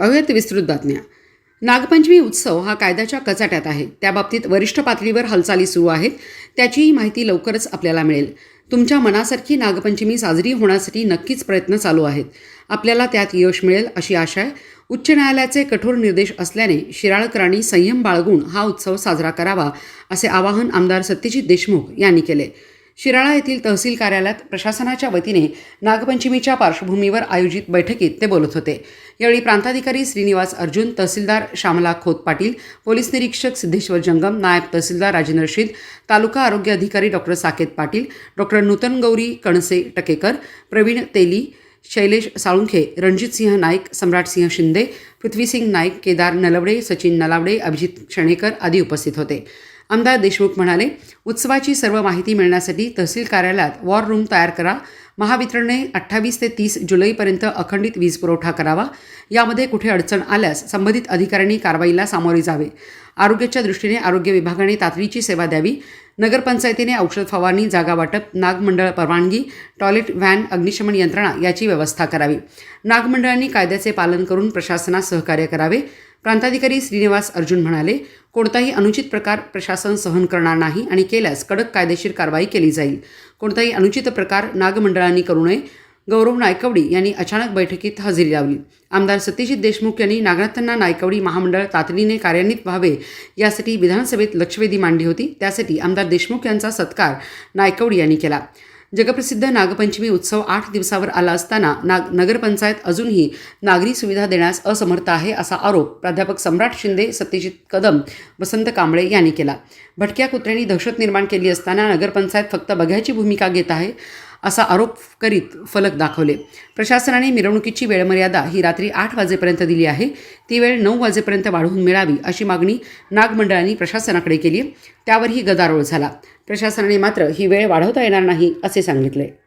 अव्यत विस्तृत बातम्या. नागपंचमी उत्सव हा कायद्याच्या कचाट्यात आहे. त्याबाबतीत वरिष्ठ पातळीवर हालचाली सुरू आहेत. त्याचीही माहिती लवकरच आपल्याला मिळेल. तुमच्या मनासारखी नागपंचमी साजरी होण्यासाठी नक्कीच प्रयत्न चालू आहेत. आपल्याला त्यात यश मिळेल अशी आशा आहे. उच्च न्यायालयाचे कठोर निर्देश असल्याने शिराळकरांनी संयम बाळगून हा उत्सव साजरा करावा असे आवाहन आमदार सत्यजित देशमुख यांनी केले. शिराळा येथील तहसील कार्यालयात प्रशासनाच्या वतीने नागपंचमीच्या पार्श्वभूमीवर आयोजित बैठकीत ते बोलत होते. यावेळी प्रांताधिकारी श्रीनिवास अर्जुन तहसीलदार श्यामला खोत पाटील पोलीस निरीक्षक सिद्धेश्वर जंगम नायब तहसीलदार राजेंद्र शीद तालुका आरोग्य अधिकारी डॉक्टर साकेत पाटील डॉक्टर नूतन गौरी कणसे टकेकर प्रवीण तेली शैलेश साळुंखे रणजितसिंह नाईक सम्राटसिंह शिंदे पृथ्वीसिंग नाईक केदार नलवडे सचिन नलावडे अभिजित क्षणेकर आदी उपस्थित होते. आमदार देशमुख म्हणाले उत्सवाची सर्व माहिती मिळण्यासाठी तहसील कार्यालयात वॉर रूम तयार करा. महावितरणने अठ्ठावीस ते तीस जुलैपर्यंत अखंडित वीज पुरवठा करावा. यामध्ये कुठे अडचण आल्यास संबंधित अधिकाऱ्यांनी कारवाईला सामोरे जावे. आरोग्याच्या दृष्टीने आरोग्य विभागाने तातडीची सेवा द्यावी. नगरपंचायतीने औषध फवारणी जागा वाटप नागमंडळ परवानगी टॉयलेट व्हॅन अग्निशमन यंत्रणा याची व्यवस्था करावी. नागमंडळांनी कायद्याचे पालन करून प्रशासनास सहकार्य करावे. प्रांताधिकारी श्रीनिवास अर्जुन म्हणाले कोणताही अनुचित प्रकार प्रशासन सहन करणार नाही आणि केल्यास कडक कायदेशीर कारवाई केली जाईल. कोणताही अनुचित प्रकार नागमंडळांनी करू नये. गौरव नायकवडी यांनी अचानक बैठकीत हजेरी लावली. आमदार सत्यजित देशमुख यांनी नागनाथांना नायकवडी महामंडळ तातडीने कार्यान्वित व्हावे यासाठी विधानसभेत लक्षवेधी मांडली होती. त्यासाठी आमदार देशमुख यांचा सत्कार नायकवडी यांनी केला. जगप्रसिद्ध नागपंचमी उत्सव आठ दिवसावर आला असताना नाग नगरपंचायत अजूनही नागरी सुविधा देण्यास असमर्थ आहे असा आरोप प्राध्यापक सम्राट शिंदे सत्यजित कदम वसंत कांबळे यांनी केला. भटक्या कुत्र्यांनी दहशत निर्माण केली असताना नगरपंचायत फक्त बघ्याची भूमिका घेत आहे. असा आरोप करीत फलक दाखवले. प्रशासनाने मिरवणुकीची वेळमर्यादा ही रात्री आठ वाजेपर्यंत दिली आहे. ती वेळ नऊ वाजेपर्यंत वाढवून मिळावी अशी मागणी नागमंडळांनी प्रशासनाकडे केली. त्यावरही गदारोळ झाला. प्रशासनाने मात्र ही वेळ वाढवता येणार नाही असे सांगितले.